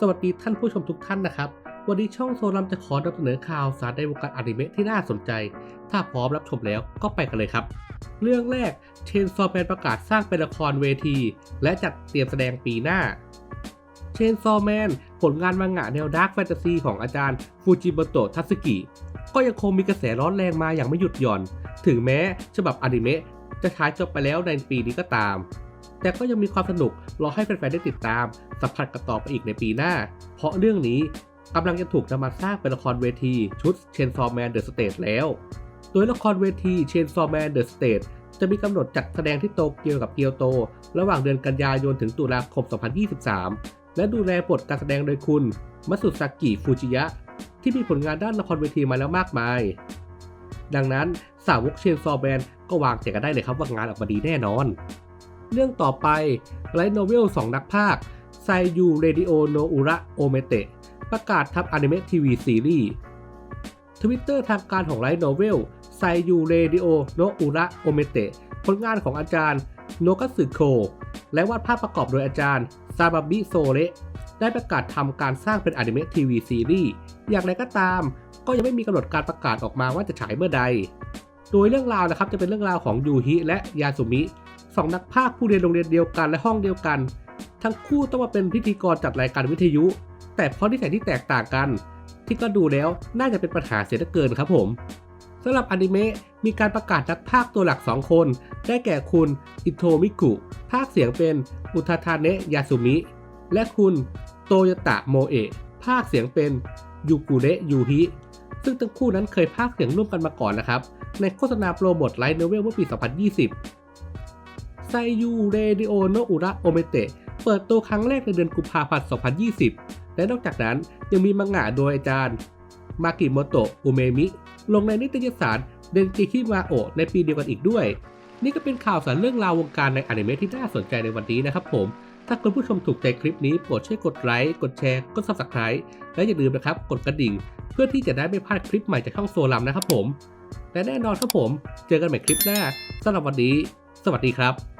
สวัสดีท่านผู้ชมทุกท่านนะครับ วันนี้ช่องโซลัมจะขอนำเสนอข่าวสารในวงการอนิเมะที่น่าสนใจ ถ้าพร้อมรับชมแล้วก็ไปกันเลยครับ เรื่องแรกเชนซอแมนประกาศสร้างเป็นละครเวที และจัดเตรียมแสดงปีหน้าเชนซอแมนผลงานมังงะแนวดาร์กแฟนตาซีของอาจารย์ฟูจิโมโตะทัสึกิ ก็ยังคงมีกระแสร้อนแรงมาอย่างไม่หยุดหย่อน ถึงแม้ฉบับอนิเมะจะฉายจบไปแล้วในปีนี้ก็ตาม แต่ก็ยังมีความสนุกรอให้แฟนๆได้ติดตาม สัมผัสกันต่อไปอีกในปีหน้า เพราะเรื่องนี้กำลังจะถูกนำมาสร้างเป็นละครเวทีชุด Chainsaw Man The Stage แล้ว โดยละครเวที Chainsaw Man The Stage จะมีกำหนดจัดแสดงที่โตเกียวกับเกียวโต ระหว่างเดือนกันยายนถึงตุลาคม 2023 และดูแลบทการแสดงโดยคุณมัสุซากิฟูจิยะ ที่มีผลงานด้านละครเวทีมาแล้วมากมาย ดังนั้นสาวกเชนซอแบนก็วางใจกันได้เลยครับว่างานออกมาดีแน่นอน เรื่องต่อไปไลท์โนเวล2นักพากย์ไซยูเรดิโอโนอุระโอเมเตะประกาศทับอนิเมะทีวีซีรีส์ทวิตเตอร์ทางการของไลท์โนเวลไซยูเรดิโอโนอุระโอเมเตะผลงานของอาจารย์โนกัสึโค และวาดภาพประกอบโดยอาจารย์ซาบาบิโซเระได้ประกาศทำการสร้างเป็นอนิเมะทีวีซีรีส์อย่างไรก็ตาม ก็ยังไม่มีกำหนดการประกาศออกมาว่าจะฉายเมื่อใด โดยเรื่องราวนะครับจะเป็นเรื่องราวของยูฮิและยาสุมิ สองนักพากย์ผู้เรียนโรงเรียนเดียวกันและห้องเดียวกัน ทั้งคู่ต้องมาเป็นพิธีกรจัดรายการวิทยุ แต่เพราะนิสัยที่แตกต่างกัน ที่ก็ดูแล้วน่าจะเป็นปัญหาเสียเหลือเกินครับผมสำหรับอนิเมะมีการประกาศนักพากย์ตัวหลัก 2 คน ได้แก่คุณอิโทมิกุพากย์เสียงเป็นอุทาทาเนะยาสุมิ และคุณโตโยตะโมเอะพากย์เสียงเป็นยูกุเระยูฮิซึ่งทั้งคู่นั้นเคยพากย์เสียงร่วมกันมาก่อนนะครับ ในโฆษณาโปรโมทไลท์โนเวลเมื่อปี 2020 ไซยูเรดิโอโนอุระโอเมเตะเปิดตัวครั้งแรกในเดือนกุมภาพันธ์ 2020 และนอกจากนั้นยังมีมังงะโดยอาจารย์ มากิโมโตะอุเมมิ ลงในนิตยสารเดนจิคิมาโอะในปีเดียวกันอีกด้วย นี่ก็เป็นข่าวสารเรื่องราววงการในอนิเมะที่น่าสนใจในวันนี้นะครับผม ถ้าคุณผู้ชมถูกใจคลิปนี้โปรดช่วยกดไลค์ กดแชร์ กด subscribe และอย่าลืมนะครับกดกระดิ่ง เพื่อที่จะได้ไม่พลาดคลิปใหม่จากช่องโซลัมนะครับผม และแน่นอนครับผม เจอกันใหม่คลิปหน้าสำหรับวันนี้ สวัสดีครับ